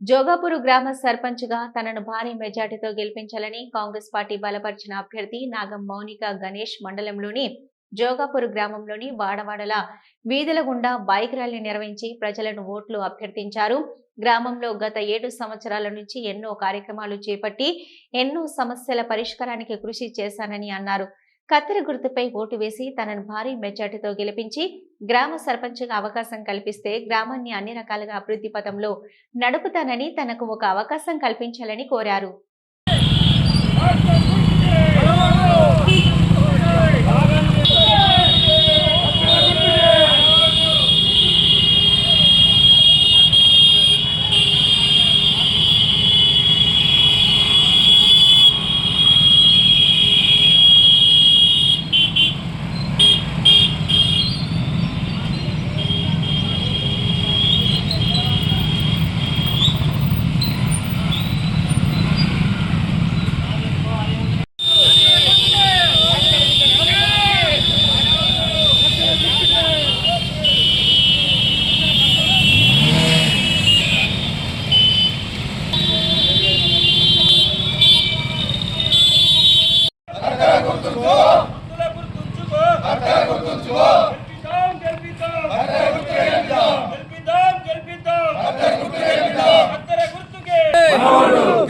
జోగాపూర్ గ్రామ సర్పంచ్గా తనను భారీ మెజార్టీతో గెలిపించాలని కాంగ్రెస్ పార్టీ బలపరిచిన అభ్యర్థి నాగం మౌనిక గణేష్ మండలంలోని జోగాపూర్ గ్రామంలోని వాడవాడల వీధుల గుండా బైక్ ర్యాలీ నిర్వహించి ప్రజలను ఓట్లు అభ్యర్థించారు. గ్రామంలో గత ఏడు సంవత్సరాల నుంచి ఎన్నో కార్యక్రమాలు చేపట్టి ఎన్నో సమస్యల పరిష్కారానికి కృషి చేశానని అన్నారు. కత్తెర గుర్తుపై ఓటు వేసి తనను భారీ మెజార్టీతో గెలిపించి గ్రామ సర్పంచ్గా అవకాశం కల్పిస్తే గ్రామాన్ని అన్ని రకాలుగా అభివృద్ధి పథంలో నడుపుతానని తనకు ఒక అవకాశం కల్పించాలని కోరారు.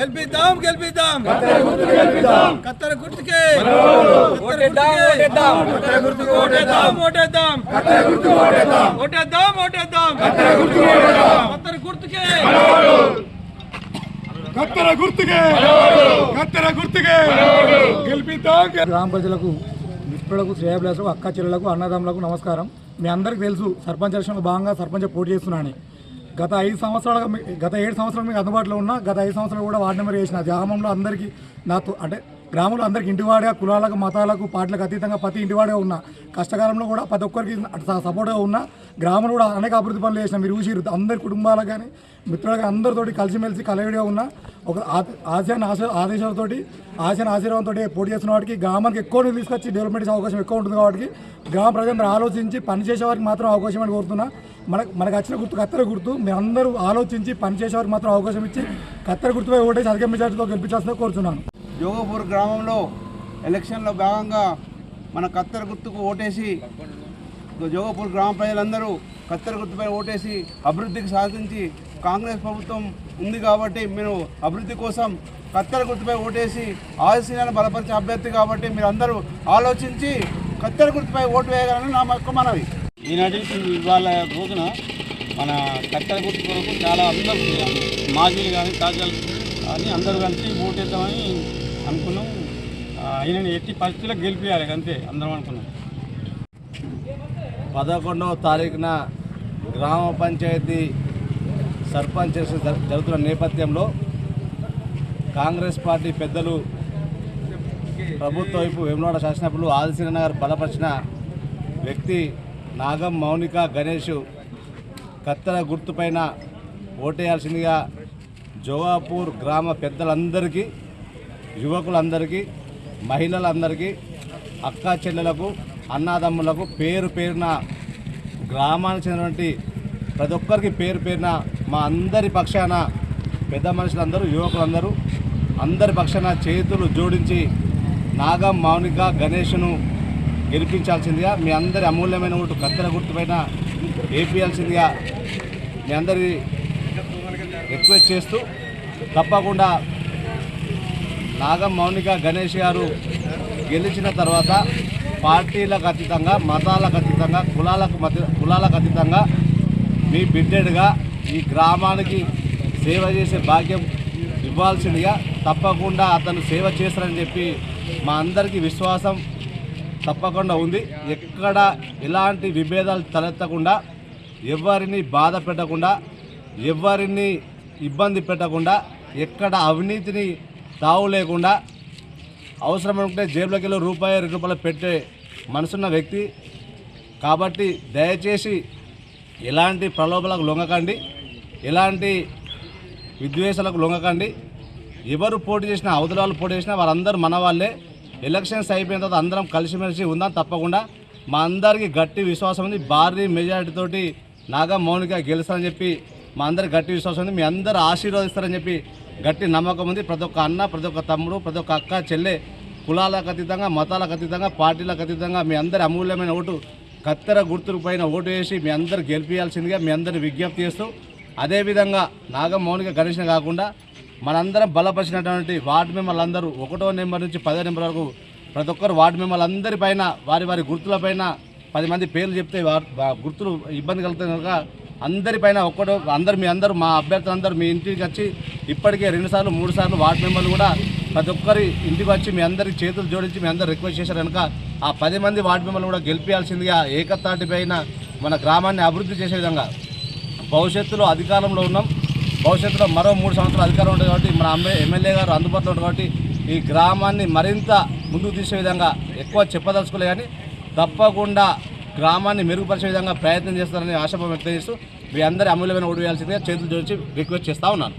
గెలిపిద్దాం గెలిపిద్దాం. కత్తెర గుర్తుకే ఓటేద్దాం ఓటేద్దాం. కత్తెర గుర్తుకు ఓటేద్దాం ఓటేద్దాం. కత్తెర గుర్తుకు ఓటేద్దాం. కత్తెర గుర్తుకు కత్తెర గుర్తుకే. కత్తెర గుర్తుకే. కత్తెర గుర్తుకే. గెలిపిద్దాం గ్రామ ప్రజలకు మిత్రులకు శ్రేయభిలాసులకు అక్క చెల్లెలకు అన్నదమ్ములకు నమస్కారం. మీ అందరికీ తెలుసు సర్పంచ్ ఎలక్షన్లో భాగంగా సర్పంచ్ పోటీ చేస్తున్నాను గత ఐదు సంవత్సరాలుగా గత ఏడు సంవత్సరాలు మీకు అందుబాటులో ఉన్న గత ఐదు సంవత్సరాలు కూడా వార్డు నెంబర్ చేసిన గ్రామంలో అందరికీ నాతో అంటే గ్రామంలో అందరికీ ఇంటివాడిగా కులాలకు మతాలకు పార్టీలకు అతీతంగా ప్రతి ఇంటివాడిగా ఉన్న కష్టకాలంలో కూడా ప్రతి ఒక్కరికి సపోర్ట్గా ఉన్న గ్రామంలో కూడా అనేక అభివృద్ధి పనులు చేసిన మీరు చూసి అందరి కుటుంబాలకు కానీ మిత్రులకు అందరితోటి కలిసిమెలిసి కలవిడిగా ఉన్న ఒక ఆ- ఆశ ఆదేశాలతోటి ఆశయాన్ని ఆశీర్వాదంతో పోటీ చేస్తున్న వాటికి గ్రామానికి ఎక్కువ నిధులు తీసుకొచ్చి డెవలప్మెంట్ అవకాశం ఎక్కువ ఉంటుంది కాబట్టి గ్రామ ప్రజలందరూ ఆలోచించి పనిచేసే వారికి మాత్రం అవకాశం అని కోరుతున్నా. మనకు మనకు వచ్చిన గుర్తు కత్తెర గుర్తు. మీరందరూ ఆలోచించి పనిచేసే మాత్రం అవకాశం ఇచ్చి కత్తెర గుర్తుపై ఓటేసి అధిక మెజార్టీతో గెలిపించాల్సిన కోరుతున్నాను జోగపూర్ గ్రామంలో ఎలక్షన్లో భాగంగా మన కత్తెర గుర్తుకు ఓటేసి జోగపూర్ గ్రామ ప్రజలందరూ కత్తెర గుర్తుపై ఓటేసి అభివృద్ధికి సాధించి కాంగ్రెస్ ప్రభుత్వం ఉంది కాబట్టి మీరు అభివృద్ధి కోసం కత్తెర గుర్తుపై ఓటేసి ఆశీనాన్ని బలపరిచే అభ్యర్థి కాబట్టి మీరు అందరూ ఆలోచించి కత్తెర గుర్తుపై ఓటు వేయగలని నా యొక్క మనవి. ఈనాటి ఇవాళ రోజున మన కట్టెల గుర్తు కొరకు చాలా అందరూ మాజీలు కానీ తాజాలు అని అందరూ కలిసి ఓటేద్దామని అనుకున్నాం. ఆయన ఎట్టి పరిస్థితుల్లో గెలిపించాలి అంతే అందరం అనుకున్నాం. పదకొండవ తారీఖున గ్రామ పంచాయతీ సర్పంచ్ జరుగుతున్న నేపథ్యంలో కాంగ్రెస్ పార్టీ పెద్దలు ప్రభుత్వ వైపు వేమనాడ శాసనసభ్యులు ఆదిశీనగర్ బలపరిచిన వ్యక్తి నాగం మౌనిక గణేష్ కత్తెర గుర్తుపైన ఓటేయాల్సిందిగా జోవాపూర్ గ్రామ పెద్దలందరికీ యువకులందరికీ మహిళలందరికీ అక్కా చెల్లెలకు అన్నాదమ్ములకు పేరు పేరున గ్రామానికి చెందినటువంటి ప్రతి ఒక్కరికి పేరు పేరున మా అందరి పక్షాన పెద్ద మనుషులందరూ యువకులందరూ అందరి పక్షాన చేతులు జోడించి నాగం మౌనిక గణేష్ను గెలిపించాల్సిందిగా మీ అందరి అమూల్యమైన ఓటు కత్తెర గుర్తుపైన వేపియాల్సిందిగా మీ అందరి రిక్వెస్ట్ చేస్తూ తప్పకుండా నాగం మౌనిక గణేష్ గారు గెలిచిన తర్వాత పార్టీలకు అతీతంగా మతాలకు అతీతంగా కులాలకు మధ్య కులాలకు అతీతంగా మీ బిడ్డెడ్గా ఈ గ్రామానికి సేవ చేసే భాగ్యం ఇవ్వాల్సిందిగా తప్పకుండా అతను సేవ చేస్తారని చెప్పి మా అందరికీ విశ్వాసం తప్పకుండా ఉంది. ఎక్కడ ఎలాంటి విభేదాలు తలెత్తకుండా ఎవరిని బాధ పెట్టకుండా ఎవరిని ఇబ్బంది పెట్టకుండా ఎక్కడ అవినీతిని తావు లేకుండా అవసరం అనుకుంటే జేబులోకి వెళ్ళి రూపాయి రెండు రూపాయలు పెట్టే మనసున్న వ్యక్తి. కాబట్టి దయచేసి ఎలాంటి ప్రలోభాలకు లొంగకండి. ఎలాంటి విద్వేషాలకు లొంగకండి. ఎవరు పోటీ చేసినా అవతల వాళ్ళు పోటీ చేసినా వారందరూ మన వాళ్ళే. ఎలక్షన్స్ అయిపోయిన తర్వాత అందరం కలిసిమెలిసి ఉందాం తప్పకుండా. మా అందరికీ గట్టి విశ్వాసం ఉంది. భారీ మెజారిటీ తోటి నాగా మౌనిక గెలుస్తారని చెప్పి మా అందరి గట్టి విశ్వాసం ఉంది. మీ అందరు ఆశీర్వదిస్తారని చెప్పి గట్టి నమ్మకం ఉంది. ప్రతి ఒక్క అన్న ప్రతి ఒక్క తమ్ముడు ప్రతి ఒక్క అక్క చెల్లె కులాలకు అతీతంగా మతాలకు అతీతంగా పార్టీలకు అతీతంగా మీ అందరి అమూల్యమైన ఓటు కత్తెర గుర్తుల పైన ఓటు వేసి మీ అందరు గెలిపించాల్సిందిగా మీ అందరిని విజ్ఞప్తి చేస్తూ అదేవిధంగా నాగం మౌనిక గణేష్ని కాకుండా మనందరం బలపరిచినటువంటి వార్డు మెంబర్లు అందరూ ఒకటో నెంబర్ నుంచి పదో నెంబర్ వరకు ప్రతి ఒక్కరు వార్డు మెంబర్లు అందరిపైన వారి వారి గుర్తులపైన పది మంది పేర్లు చెప్తే గుర్తులు ఇబ్బంది కలుగుతాయి కనుక అందరిపైన ఒక్కటో అందరు మీ అందరూ మా అభ్యర్థులు అందరూ మీ ఇంటికి వచ్చి ఇప్పటికే రెండుసార్లు మూడు సార్లు వార్డు మెంబర్లు కూడా ప్రతి ఒక్కరి ఇంటికి వచ్చి మీ అందరి చేతులు జోడించి మీ అందరు రిక్వెస్ట్ చేశారు కనుక ఆ పది మంది వార్డు మెంబర్లు కూడా గెలిపించాల్సిందిగా ఏకతాటిపైన మన గ్రామాన్ని అభివృద్ధి చేసే విధంగా భవిష్యత్తులో అధికారంలో ఉన్నాం. భవిష్యత్తులో మరో మూడు సంవత్సరాలు అధికారం ఉంటుంది కాబట్టి మన ఎమ్మె- ఎమ్మెల్యే గారు అందుబాటులో ఉంటుంది కాబట్టి ఈ గ్రామాన్ని మరింత ముందుకు తీసే విధంగా ఎక్కువ చెప్పదలుచుకోలే కానీ తప్పకుండా గ్రామాన్ని మెరుగుపరిచే విధంగా ప్రయత్నం చేస్తారని ఆశాభం వ్యక్తం చేస్తూ మీ అందరి అమూల్యమైన ఓడి వేయాల్సిందిగా చేతులు జోడించి రిక్వెస్ట్ చేస్తూ ఉన్నాను.